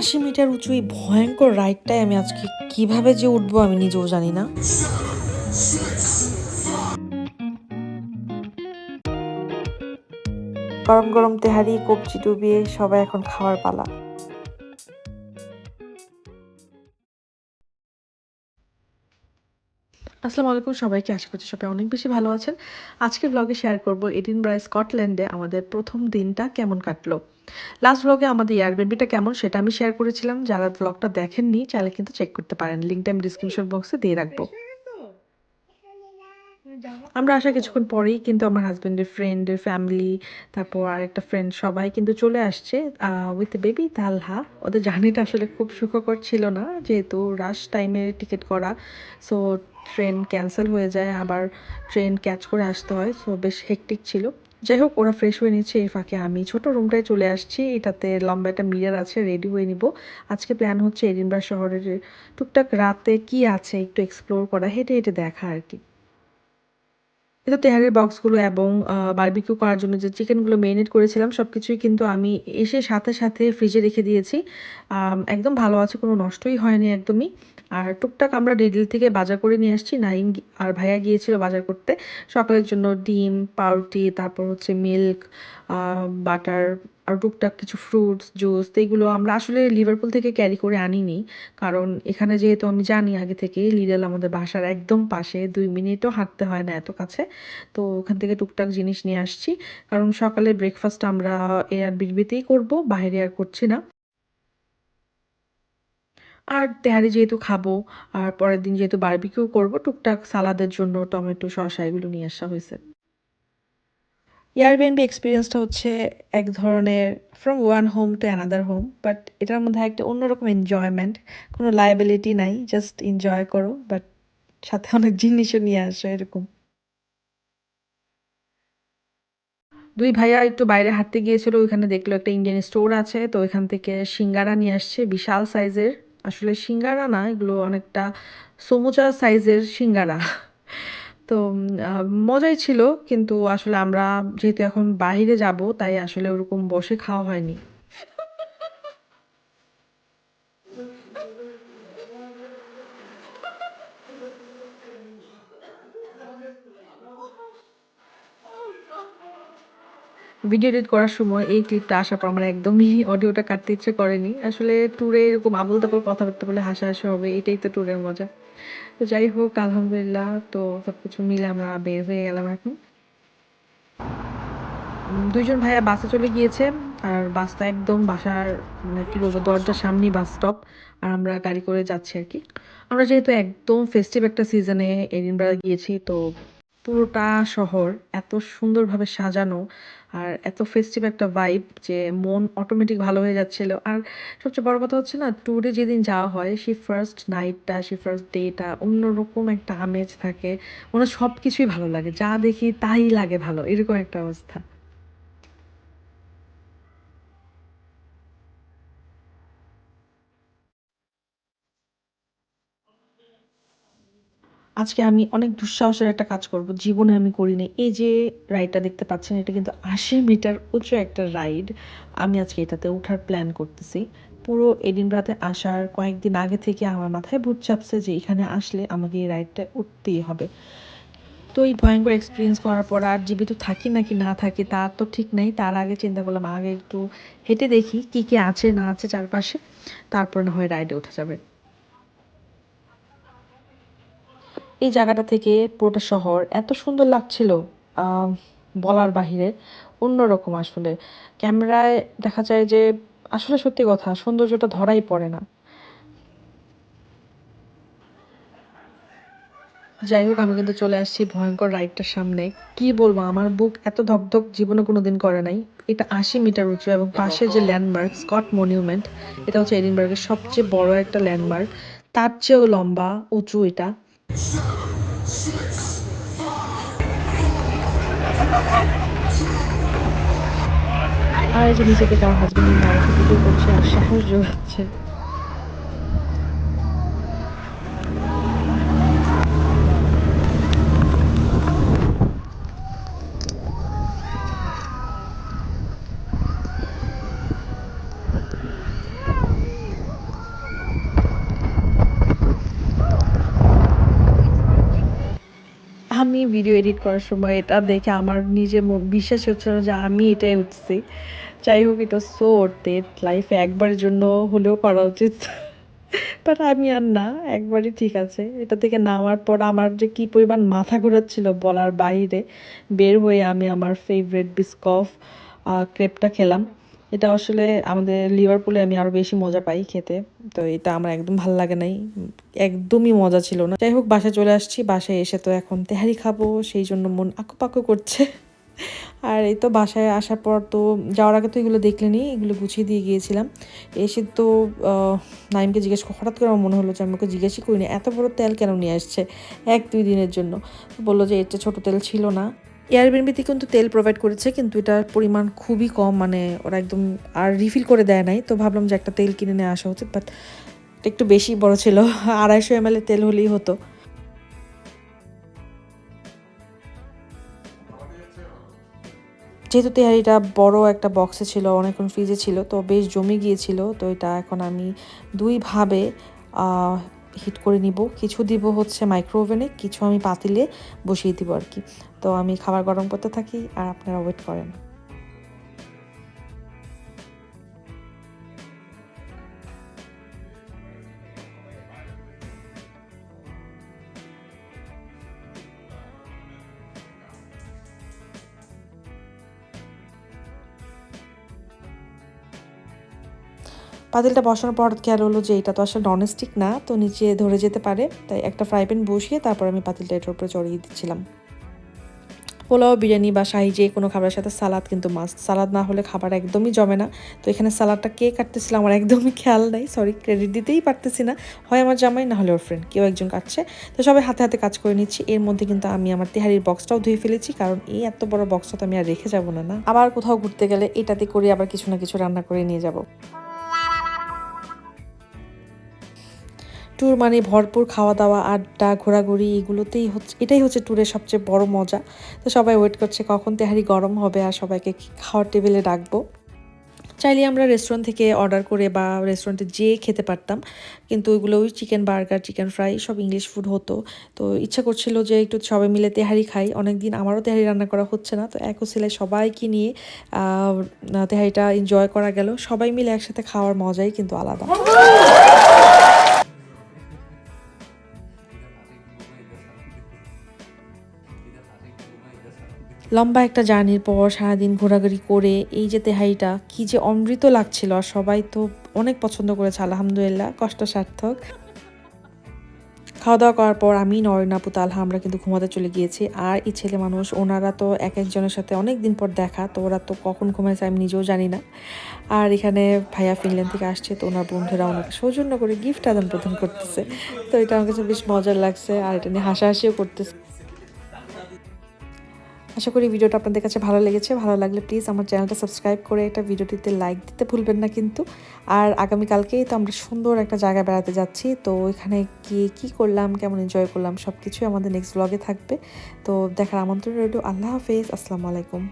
আশি মিটার উঁচু এই ভয়ঙ্কর রাইডটায় আমি আজকে কীভাবে যে উঠবো আমি নিজেও জানি না। গরম গরম তেহারি, কবজি ডুবিয়ে সবাই এখন খাওয়ার পালা। আসসালামু আলাইকুম সবাইকে, আশা করছি সবাই অনেক বেশি ভালো আছেন। আজকের ব্লগে শেয়ার করব এডিনব্রা স্কটল্যান্ডে আমাদের প্রথম দিনটা কেমন কাটলো। লাস্ট ব্লগে আমাদের এয়ারবিএনবিটা কেমন সেটা আমি শেয়ার করেছিলাম। যারা ব্লগটা দেখেননি চাইলে কিন্তু চেক করতে পারেন। লিঙ্কটা আমি ডিসক্রিপশন বক্সে দিয়ে রাখব। আমরা আসা কিছুক্ষণ পরেই কিন্তু আমার হাজব্যান্ডের ফ্রেন্ডের ফ্যামিলি তারপর আর একটা ফ্রেন্ড সবাই কিন্তু চলে আসছে উইথ বেবি তালহা ওদের জার্নিটা আসলে খুব সুখকর ছিল না যেহেতু রাশ টাইমে টিকিট করা। সো ট্রেন ক্যান্সেল হয়ে যায় আবার ট্রেন ক্যাচ করে আসতে হয়। সো বেশ হেকটিক ছিল। যাই হোক ওরা ফ্রেশ হয়ে নিচ্ছে এই ফাঁকে আমি। ছোট রুমটায় চলে আসছি, এটাতে লম্বা একটা মিরার আছে রেডি হয়ে নিব। আজকে প্ল্যান হচ্ছে এডিনবার শহরের টুকটাক রাতে কি আছে একটু এক্সপ্লোর করা, হেঁটে হেঁটে দেখা আর কি। এটা তেহারের বক্সগুলো এবং বারবিকিউ করার জন্য যে চিকেনগুলো মেরিনেট করেছিলাম সব কিছুই কিন্তু আমি এসে সাথে সাথে ফ্রিজে রেখে দিয়েছি। একদম ভালো আছে, কোনো নষ্টই হয়নি একদমই। আর টুকটাক আমরা ডেডিল থেকে বাজার করে নিয়ে আসছি। নাইম আর ভাইয়া গিয়েছিল বাজার করতে। সকালের জন্য ডিম, পাউরুটি, তারপর হচ্ছে মিল্ক বাটার, আর টুকটাক কিছু ফ্রুটস, জুস তো এগুলো আমরা আসলে লিভারপুল থেকে ক্যারি করে আনিনি। কারণ এখানে যেহেতু আমি জানি আগে থেকে লিডাল আমাদের বাসার একদম পাশে, দুই মিনিটও হাঁটতে হয় না এত কাছে। তো ওখান থেকে টুকটাক জিনিস নিয়ে আসছি। কারণ সকালে ব্রেকফাস্ট আমরা এয়ার বিরবিতেই করব, বাইরে আর করছি না। আর তেহারি যেহেতু খাব, আর পরের দিন যেহেতু বারবিকিউ করব, টুকটাক সালাদের জন্য টমেটো, শসা এগুলো নিয়ে আসা হয়েছে। এয়ারবিএনবি এক্সপিরিয়েন্সটা হচ্ছে এক ধরনের from one home to another home but এটার মধ্যে একটা অন্যরকম এনজয়মেন্ট কোনো লাইবিলিটি নাই জাস্ট এনজয় করো বাট সাথে অনেক জিনিসও নিয়ে আসো, এরকম। দুই ভাইয়া একটু বাইরে হাঁটতে গিয়েছিল, ওইখানে দেখল একটা ইন্ডিয়ান স্টোর আছে, তো ওইখান থেকে সিঙ্গারা নিয়ে আসছে, বিশাল সাইজের আসলে সিঙ্গারা না, এগুলো অনেকটা সমুচা সাইজের সিঙ্গারা। তো মজাই ছিল, কিন্তু আসলে আমরা যেহেতু এখন বাইরে যাব, তাই আসলে ওরকম বসে খাওয়া হয়নি। ভিডিও এডিট করার সময় এই ক্লিপটা আসার পর আমার একদমই অডিওটা কাটতে ইচ্ছে করেনি। আসলে ট্যুরে এরকম আবল তাবল কথাবার্তা বলে হাসাহাসি হবে, এটাই তো ট্যুরের মজা। তো যাই হোক, আলহামদুলিল্লাহ তো সব কিছু মিলে আমরা বের হয়ে গেলাম এখন। দুইজন ভাইয়া বাসে চলে গিয়েছে, আর বাসটা একদম বাসার মানে কি বলব, দরজার সামনেই বাস স্টপ আর আমরা গাড়ি করে যাচ্ছি আর কি। আমরা যেহেতু একদম ফেস্টিভ একটা সিজনে এডিনবরা গিয়েছি, তো পুরোটা শহর এত সুন্দরভাবে সাজানো আর এত ফেস্টিভ একটা ভাইব যে মন অটোমেটিক ভালো হয়ে যাচ্ছিল। আর সবচেয়ে বড় কথা হচ্ছে না ট্যুরে যেদিন যাওয়া হয়, সেই ফার্স্ট নাইটটা সেই ফার্স্ট ডেটা অন্যরকম একটা আমেজ থাকে। মনে সব কিছুই ভালো লাগে, যা দেখি তাই লাগে ভালো, এরকম একটা অবস্থা। আজকে আমি অনেক দুঃসাহসের একটা কাজ করব, জীবনে আমি করিনি। এই যে রাইডটা দেখতে পাচ্ছেন, এটা কিন্তু আশি মিটার উঁচু একটা রাইড আমি আজকে এটাতে ওঠার প্ল্যান করতেছি। পুরো এডিনব্রাতে আসার কয়েকদিন আগে থেকে আমার মাথায় ভূত চাপছে যে এখানে আসলে আমাকে এই রাইডটা উঠতেই হবে। তো এই ভয়ঙ্কর এক্সপিরিয়েন্স করার পর আর জীবিত থাকি নাকি না থাকি তার তো ঠিক নেই। তার আগে চিন্তা করলাম, আগে একটু হেঁটে দেখি কি কি আছে না আছে চারপাশে। তারপর না হয় রাইডে উঠা যাবে। এই জায়গাটা থেকে পুরোটা শহর এত সুন্দর লাগছিল বলার বাহিরে অন্যরকম আসলে। ক্যামেরায় দেখা যায় যে আসলে সত্যি কথা, সৌন্দর্যটা ধরাই পড়ে না। যাই হোক, আমি কিন্তু চলে আসছি ভয়ঙ্কর রাইডটার সামনে। কি বলব, আমার বুক এত ধকধক, জীবনে কোনো দিন করে নাই। এটা আশি মিটার উঁচু এবং পাশে যে ল্যান্ডমার্ক স্কট মনিউমেন্ট এটা হচ্ছে এডিনবার্গের সবচেয়ে বড় একটা ল্যান্ডমার্ক তার চেয়েও লম্বা, উঁচু এটা। আর যে নিচে থেকে আমার হাজবেন্ড আমাকে ভিডিও করছে আর সাহস যোগাচ্ছে আমি ভিডিও এডিট করার সময় এটা দেখে আমার নিজের ম- বিশ্বাস হচ্ছে না যে আমি এটাই উঠছি যাই হোক, এটা সো ওরতে লাইফে একবারের জন্য হলেও করা উচিত। বাট আমি আর না, একবারই ঠিক আছে। এটা থেকে নামার পর আমার যে কি পরিমাণ মাথা ঘোরাচ্ছিল বলার বাইরে, বের হয়ে আমি আমার ফেভারিট বিস্কফ ক্রেপটা খেলাম। এটা আসলে আমাদের লিভারপুলে আমি আরও বেশি মজা পাই খেতে। তো এটা আমার একদম ভালো লাগে নাই। একদমই মজা ছিল না। যাই হোক, বাসায় চলে আসছি। বাসায় এসে তো এখন তেহারি খাব, সেই জন্য মন আঁকুপাকু করছে। আর এই তো বাসায় আসার পর তো যাওয়ার আগে তো এগুলো দেখলেনি এগুলো গুছিয়ে দিয়ে গিয়েছিলাম। এসে তো নাইমকে জিজ্ঞেস হঠাৎ করে আমার মনে হলো যে আমি ওকে জিজ্ঞেসই করিনি, এত বড় তেল কেন নিয়ে আসছে এক দুই দিনের জন্য? বলল যে এটা ছোট তেল ছিল না। এয়ারবিএনবিতে কিন্তু তেল প্রোভাইড করেছে, কিন্তু এটার পরিমাণ খুবই কম মানে ওরা একদম আর রিফিল করে দেয় নাই। তো ভাবলাম যে একটা তেল কিনে নিয়ে আসা উচিত বাট একটু বেশি বড় ছিল, আড়াইশো এম তেল হলেই হতো। যেহেতু তেহারিটা বড় একটা বক্সে ছিল, অনেকক্ষণ ফ্রিজে ছিল, তো বেশ জমে গিয়েছিল, তো এটা এখন আমি দুইভাবে হিট করে নিব। কিছু দিব হচ্ছে মাইক্রোওভেনে কিছু আমি পাতিলে বসিয়ে দিব আর কি। তো আমি খাবার গরম করতে থাকি আর আপনারা ওয়েট করেন। পাতিলটা বসানোর পর খেয়াল হলো যে এটা তো আসলে ননস্টিক না, তো নিচে ধরে যেতে পারে। তাই একটা ফ্রাই প্যান বসিয়ে তারপর আমি পাতিলটা এটার উপরে চড়িয়ে দিচ্ছিলাম। পোলাও, বিরিয়ানি বা শাহি যে কোনো খাবারের সাথে সালাদ কিন্তু মাস্ট সালাদ না হলে খাবার একদমই জমে না। তো এখানে সালাদটা কে কাটতেছিল আমার একদমই খেয়াল নাই। সরি ক্রেডিট দিতেই পারতেছি না। হয় আমার জামাই, না হলে ওর ফ্রেন্ড কেউ একজন কাটছে। তো সবাই হাতে হাতে কাজ করে নিচ্ছি। এর মধ্যে কিন্তু আমি আমার তেহারির বক্সটাও ধুয়ে ফেলেছি, কারণ এই এত বড় বক্সটা তো আমি আর রেখে যাব না না? আবার কোথাও ঘুরতে গেলে এটাতে করে আবার কিছু না কিছু রান্না করে নিয়ে যাব। ট্যুর মানে ভরপুর খাওয়া দাওয়া আড্ডা, ঘোরাঘুরি, এগুলোতেই হচ্ছে, এটাই হচ্ছে ট্যুরের সবচেয়ে বড় মজা। তো সবাই ওয়েট করছে কখন তেহারি গরম হবে আর সবাইকে খাওয়ার টেবিলে ডাকবো। চাইলে আমরা রেস্টুরেন্ট থেকে অর্ডার করে বা রেস্টুরেন্টে যেয়ে খেতে পারতাম, কিন্তু ওইগুলো ওই চিকেন বার্গার চিকেন ফ্রাই সব ইংলিশ ফুড হতো। তো ইচ্ছা করছিল যে একটু সবাই মিলে তেহারি খাই। অনেকদিন আমারও তেহারি রান্না করা হচ্ছে না, তো এক সিলাই সবাইকে নিয়ে তেহারিটা এনজয় করা গেল। সবাই মিলে একসাথে খাওয়ার মজাই কিন্তু আলাদা। লম্বা একটা জার্নির পর সারাদিন ঘোরাঘুরি করে এই যে তেহাইটা কি যে অমৃত লাগছিল। আর সবাই তো অনেক পছন্দ করেছে, আলহামদুলিল্লাহ কষ্ট সার্থক খাওয়া দাওয়া করার পর আমি নয়নাপু তালহা, আমরা কিন্তু ঘুমাতে চলে গিয়েছি। আর এই ছেলে মানুষ, ওনারা তো এক একজনের সাথে অনেক দিন পর দেখা, তো ওরা তো কখন ঘুমাইছে আমি নিজেও জানি না। আর এখানে ভাইয়া ফিনল্যান্ড থেকে আসছে, তো ওনার বন্ধুরা ওনাকে সৌজন্য করে গিফট আদান প্রদান করতেছে। তো এটা আমার কাছে বেশ মজার লাগছে, আর এটা নিয়ে হাসাহাসিও করতেছে। আশা করি ভিডিওটা আপনাদের কাছে ভালো লেগেছে। ভালো লাগলে প্লিজ আমার চ্যানেলটা সাবস্ক্রাইব করে একটা ভিডিওটিতে লাইক দিতে ভুলবেন না কিন্তু। আর আগামীকালকেই তো আমরা সুন্দর একটা জায়গা বেড়াতে যাচ্ছি। তো এখানে গিয়ে কী করলাম, কেমন এনজয় করলাম সব কিছুই আমাদের নেক্সট ব্লগে থাকবে। তো দেখার আমন্ত্রণ রইল। আল্লাহ হাফেজ। আসসালামু আলাইকুম।